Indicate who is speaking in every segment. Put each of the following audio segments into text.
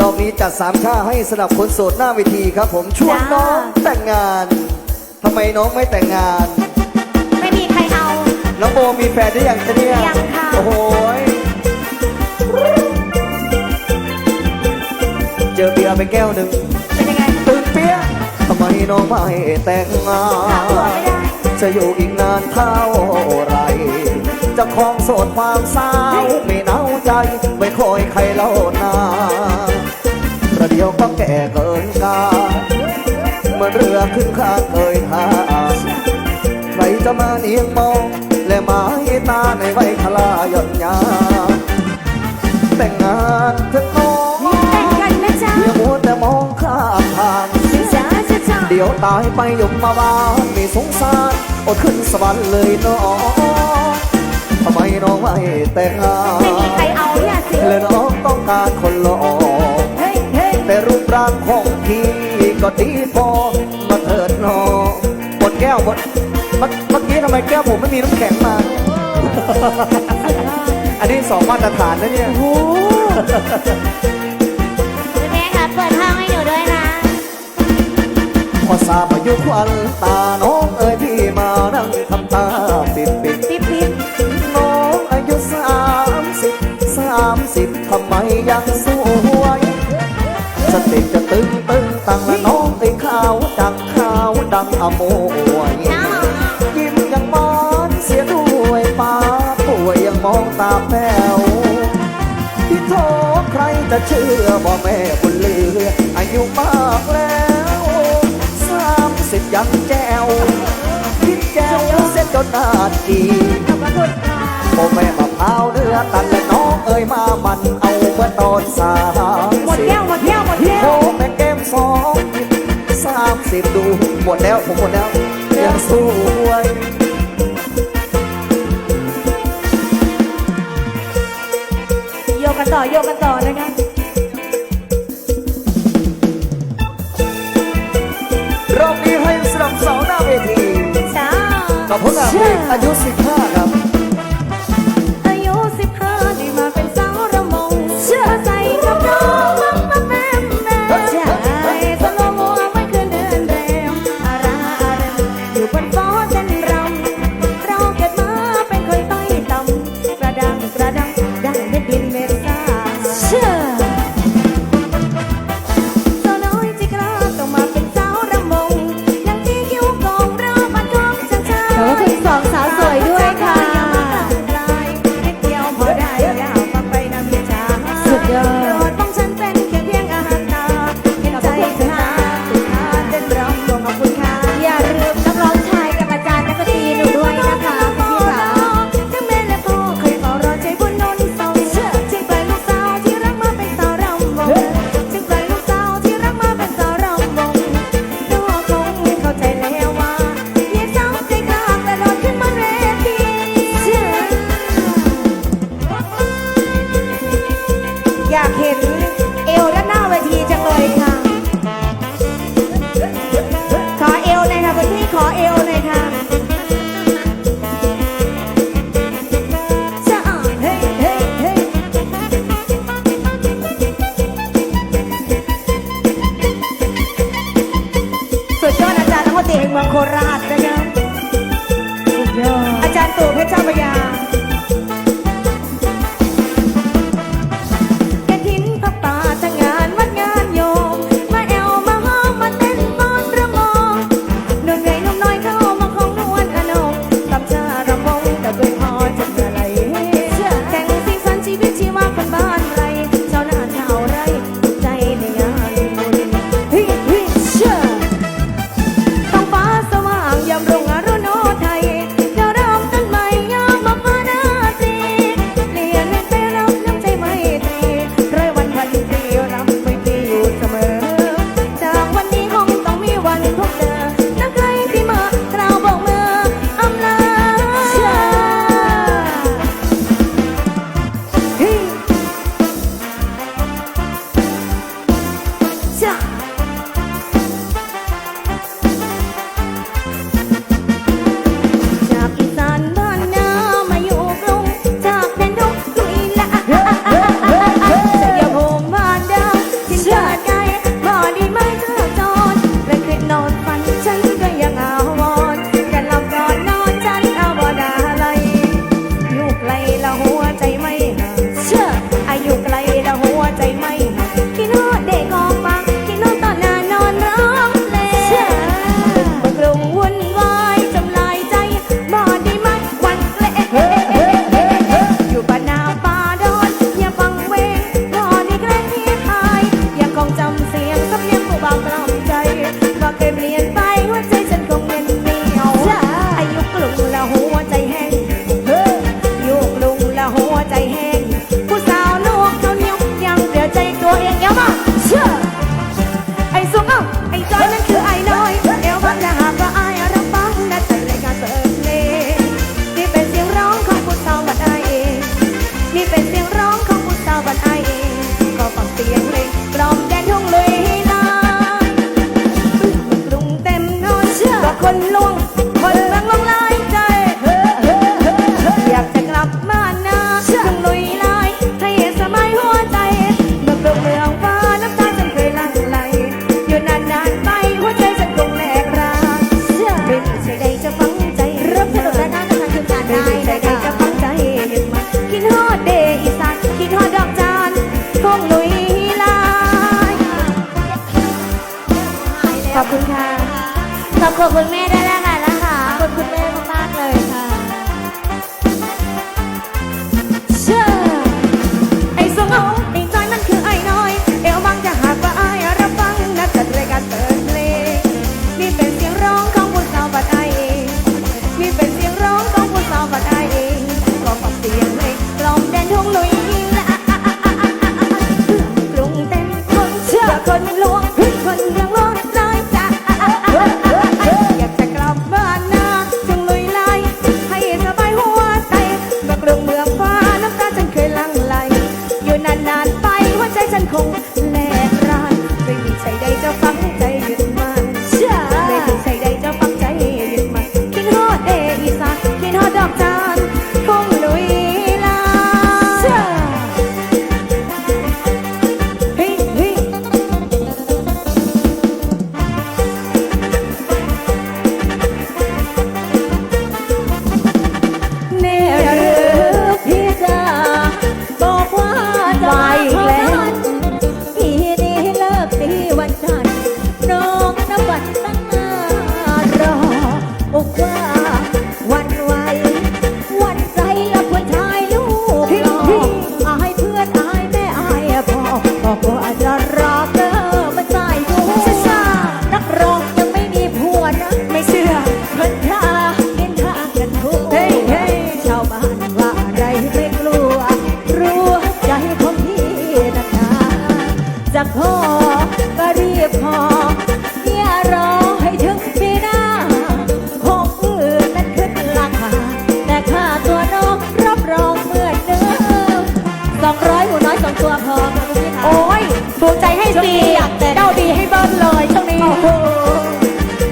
Speaker 1: รอบนี้จัดสามชาให้สำหรับคนโสดหน้าเวทีครับผมชวน
Speaker 2: จ้า
Speaker 1: น้องแต่งงานทำไมน้องไม่แต่งงาน
Speaker 2: ไม่มีใครเอา
Speaker 1: น้องโบมีแฟนได้ยังจะเนี่ย
Speaker 2: ยังค่ะ
Speaker 1: โอ้โหยเจอเบียร์ไปแก้วหนึ่ง
Speaker 2: เป็นยังไง
Speaker 1: ตึงเปี้ยทำไมน้องไม่แต่งงา
Speaker 2: หาผัวไม่ได้
Speaker 1: นจะอยู่อีกนานเท่าไรจะคลองโสดความสาวไม่เน่าใจ ไม่คอยใครเล่านาประ เดี๋ยวก็แก่เกินกาเมื่อเรือขึ้นข้างเกยท่าใครจะมาเนียงมองและหมายตาในไว้คลาหย่อนยาแต่งงานเถอน้อง
Speaker 2: แต่งกันนะจ๊ะ
Speaker 1: อย่ามัวแต่มองข้ามทางเดี๋ยวตายไปยมมาบ้านไม่สงสารอดขึ้นสวรรค์เลยน้องทำไมน้องไม่แต่งงาน
Speaker 2: ไม่มีใครเอาเนี่ยสิ
Speaker 1: และน้องต้องการคนหล่อ รูปร่างของพี่ก็ดีพอมาเถิดน้องหมดแก้วหมดเมื่อเมื่อกี้ทำไมแก้วผมไม่มีน้ำแข็งมา อันนี้สองมาตรฐานนะเนี่ย
Speaker 2: โอ้คุณแม่คะเปิดห้องให้หนูด้วยนะ
Speaker 1: พอทราบอายุควันตาน้อ ติจะตึงตึงตั้งละน้องไอ้ขาวดังขาวดังอโมวย
Speaker 2: น้อง
Speaker 1: ยิ้มยังมอนเสียด้วยป้าป่วยยังมองตาแป้วที่โทใครจะเชื่อบ่แม่บุญเลืออายุมากแล้วสามสิบยังแจวคิดแจวเส้นจนนาที สามสิบดูหมดแล้วผมหมดแล้ว ยังสวย
Speaker 2: โยกกันต่อโยกกันต่อนะคะ
Speaker 1: รอบนี้ให้สนับสาวหน้าเวที
Speaker 2: จ้า
Speaker 1: กับพวกเราอายุ15ครับ
Speaker 2: คราชนะคะสุดยอดอาจารย์ตู่เพชรเจ้าพระยา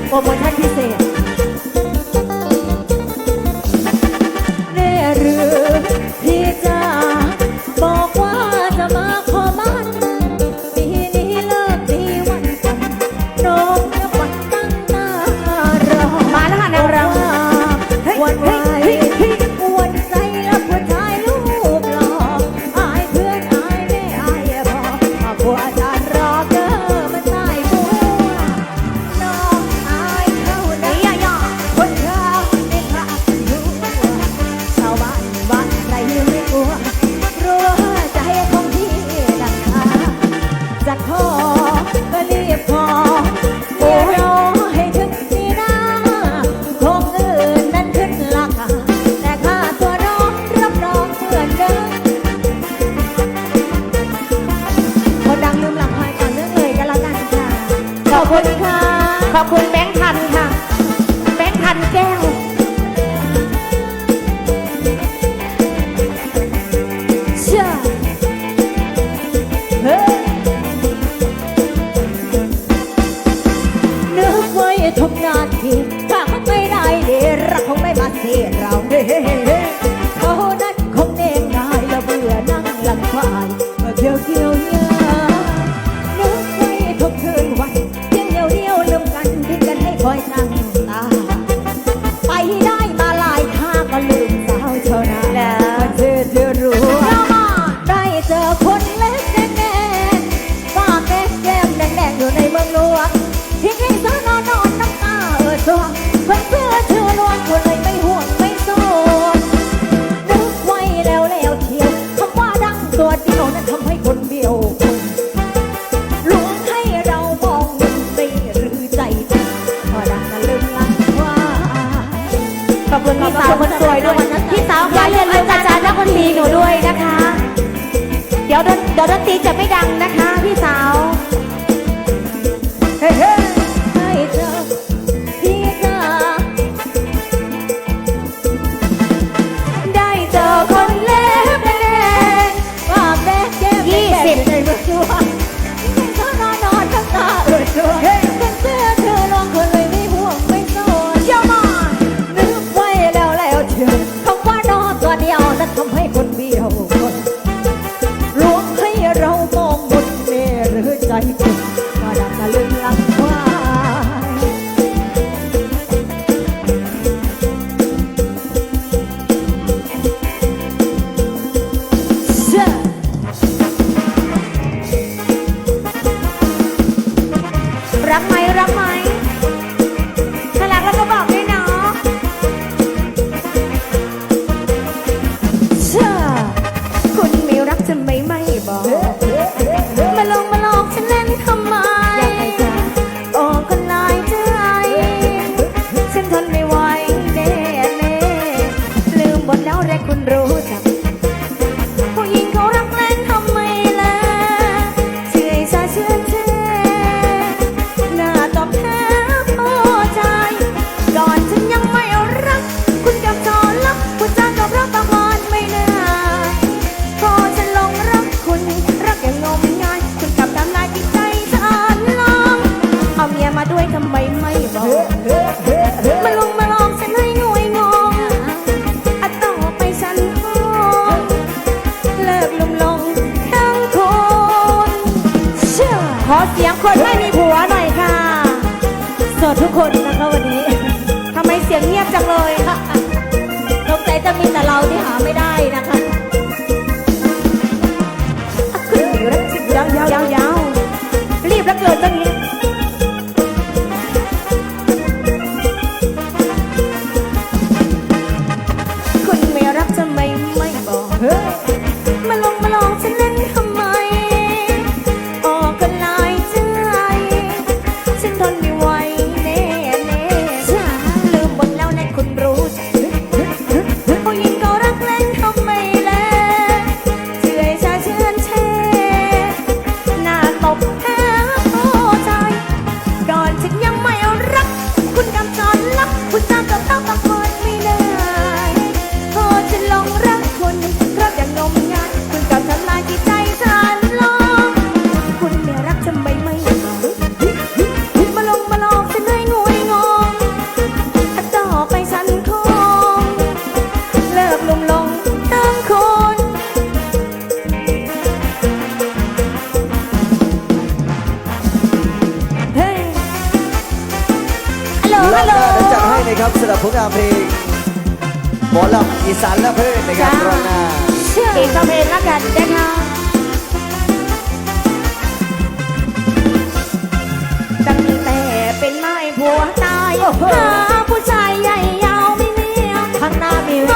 Speaker 2: โปรโม
Speaker 3: ชั่นพิเศษแน่หรือพี่
Speaker 2: จ๋าบ
Speaker 3: อกว่าจะมาขอมันปีนี้เลิกดีวันจันทร์น้องนัวันตั้งตารอ
Speaker 2: มาแล้วค่ะนางรำ
Speaker 3: วันไหว What?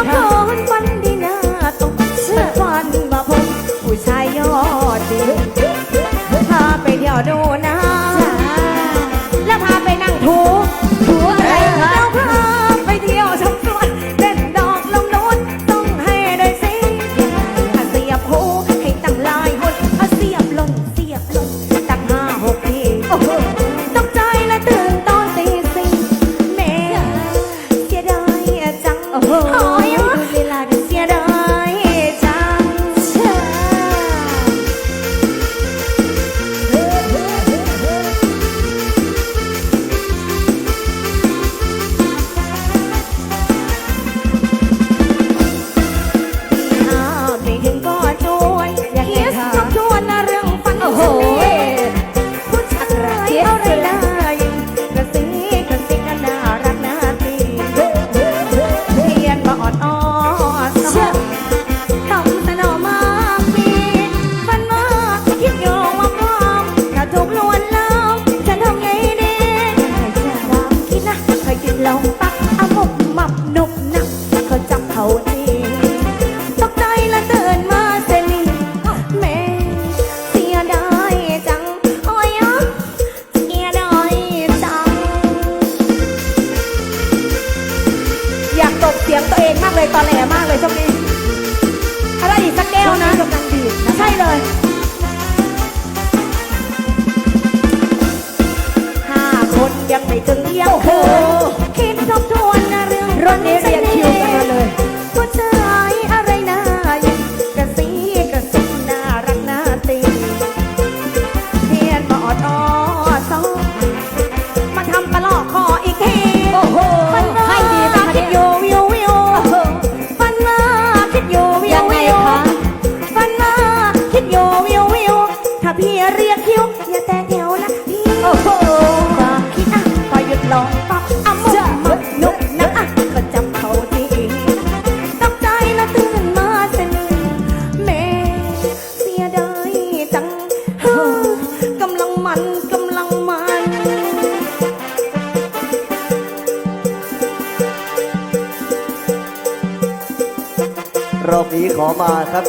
Speaker 3: Oh.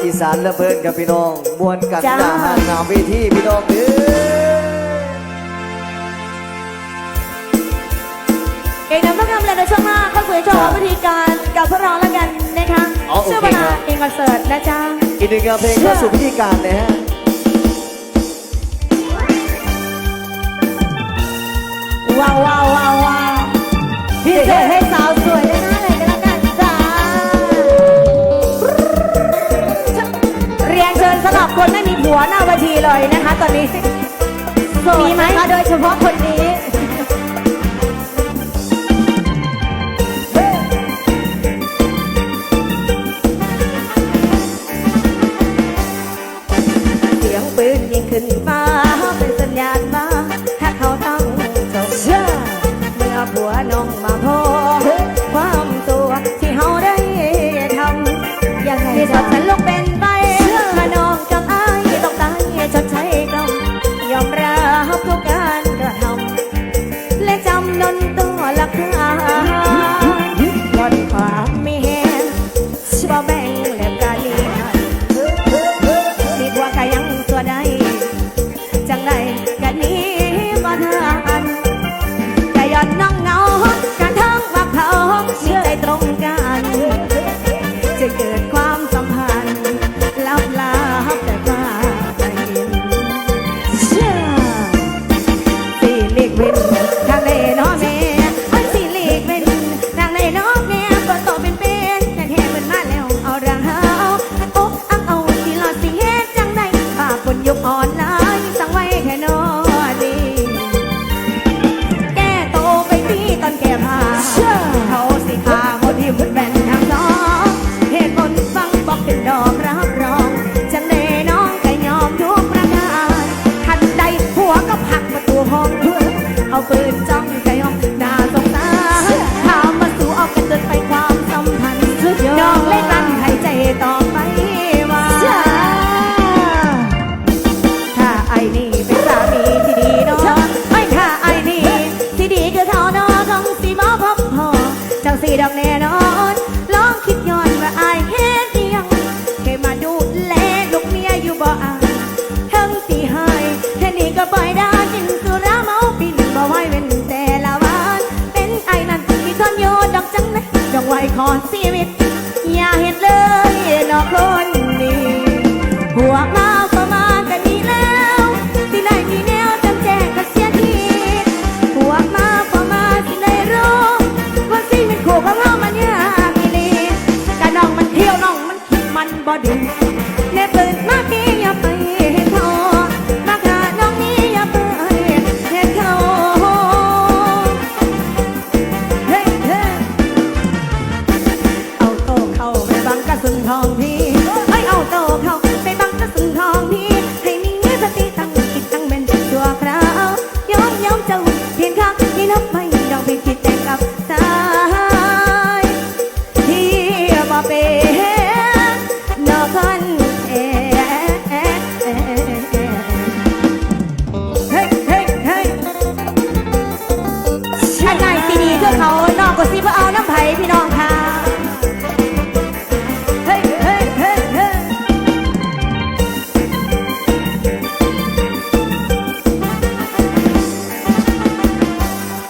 Speaker 3: อีสานและเพิ่นกับ
Speaker 2: พี่น้
Speaker 3: องมวนกันจ้า จ้าห้า
Speaker 2: นามวิ
Speaker 3: ธีพี่น้องเด้อ เอ
Speaker 2: กนำ
Speaker 3: พ้องทำเลย
Speaker 1: ใน
Speaker 3: ช่วง
Speaker 2: หน้า
Speaker 3: เข้าสู่
Speaker 2: ช่วง
Speaker 3: ของ
Speaker 1: พิ
Speaker 3: ธีการกับพวกเราแล้วกันนะคะ
Speaker 1: เค
Speaker 3: ชื่อ
Speaker 1: เลา
Speaker 3: เองคอนเสิร์ตนะจ้า
Speaker 1: อีกหนึ่งงานเพลงเข้าสู่พิธีการนะฮะ
Speaker 2: ว้าวว้าวว้าวว้าวพี่เจให้สาว หัวหน้าเวทีเลยนะคะ ตอนนี้มีไหมคะโดยเฉพาะคนดี